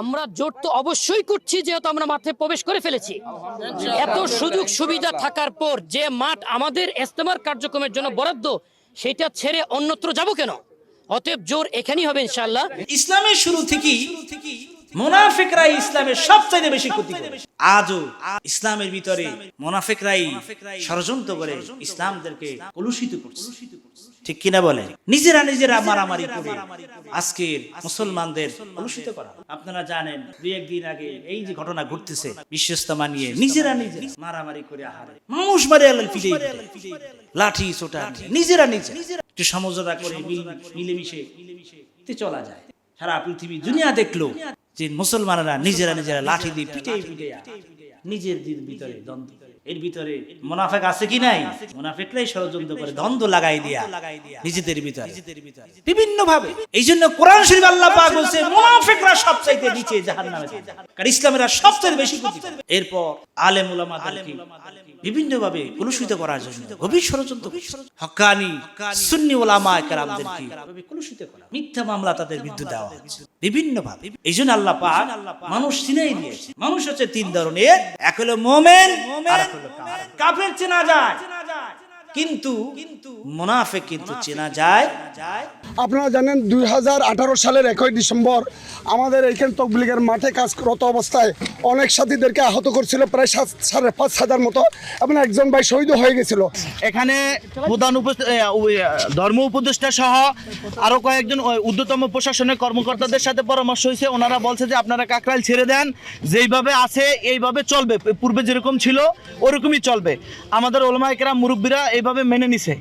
আমরা জোর তো অবশ্যই করছি, যেহেতু আমরা মাঠে প্রবেশ করে ফেলেছি। এত সুযোগ সুবিধা থাকার পর যে মাঠ আমাদের ইস্তেমার কার্যক্রমের জন্য বরাদ্দ, সেটা ছেড়ে অন্যত্র যাব কেন? অতএব জোর এখানেই হবে ইনশাল্লাহ ইসলামের শুরু থেকেই মোনাফেকরাই ইসলামের সবচাইতে বেশি ক্ষতি আজও ইসলামের ভিতরে মোনাফেকরাই ষড়যন্ত্র করে ইসলামদেরকে কলুষিত করছে। ঠিক কিনা বলে নিজেরা নিজেরা মারামারি করে আজকের মুসলমানদের কলুষিত করা। আপনারা জানেন দুই একদিন আগে এই যে ঘটনা ঘটতেছে বিশ্বস্তমা নিয়ে নিজেরা নিজে মারামারি করে আহারে। মানুষ মারে ফিরে লাঠি ছোটা নিজেরা নিজে একটু সমঝোতা করে মিল- মিলেমিশে চলা যায়। সারা পৃথিবী দুনিয়া দেখল। যে মুসলমানেরা নিজেরা নিজেরা লাঠি দিয়ে পিটে পিটে নিজের দিন ভিতরে দ্বন্দ্ব। এর ভিতরে মুনাফেক আছে কি নাই? মুনাফেকরাই ষড়যন্ত্র করে দ্বন্দ্ব লাগাই দিয়া নিজেদের ভিতরে। বিভিন্ন ভাবে এই জন্য কোরআন শরীফ আল্লাহ পাক বলছে মুনাফেকরা সবচাইতে নিচে জাহান্নামে যাবে। কারণ ইসলামেরা সবচেয়ে বেশি। এরপর আলেম উলামাদেরকে বিভিন্ন ভাবে কলুষিত করার জন্য গভীর ষড়যন্ত্র হকানি সুন্নি ওলামা কেরামদেরকে কি কলুষিত করা। মিথ্যা মামলা তাদের বিরুদ্ধে দেওয়া হচ্ছে। বিভিন্ন ভাবে এই জন্য আল্লাহ পাক মানুষ চিনেই দিয়েছে। মানুষ হচ্ছে তিন ধরনের। এক হলো মোমেন আর হলো। কাফের চেনা যায়। কিন্তু মুনাফেক কিন্তু চেনা যায়। আপনারা জানেন দুই সালের একই ডিসেম্বর আমাদের এইখানে তকবিলিগের মাঠে কাজ করত অবস্থায় অনেক সাথীদেরকে আহত করছিল প্রায় সাত সাড়ে পাঁচ হাজার মতো। এবং একজন ভাই শহীদ হয়ে গেছিল। এখানে প্রধান ধর্ম উপদেষ্টা সহ আরও কয়েকজন ঊর্ধ্বতম প্রশাসনের কর্মকর্তাদের সাথে পরামর্শ হয়েছে। ওনারা বলছে যে আপনারা কাকরাইল ছেড়ে দেন। যেইভাবে আছে এইভাবে চলবে। পূর্বে যেরকম ছিল ওরকমই চলবে। আমাদের ওলমাইকেরা মুরব্বীরা এইভাবে মেনে নিছে।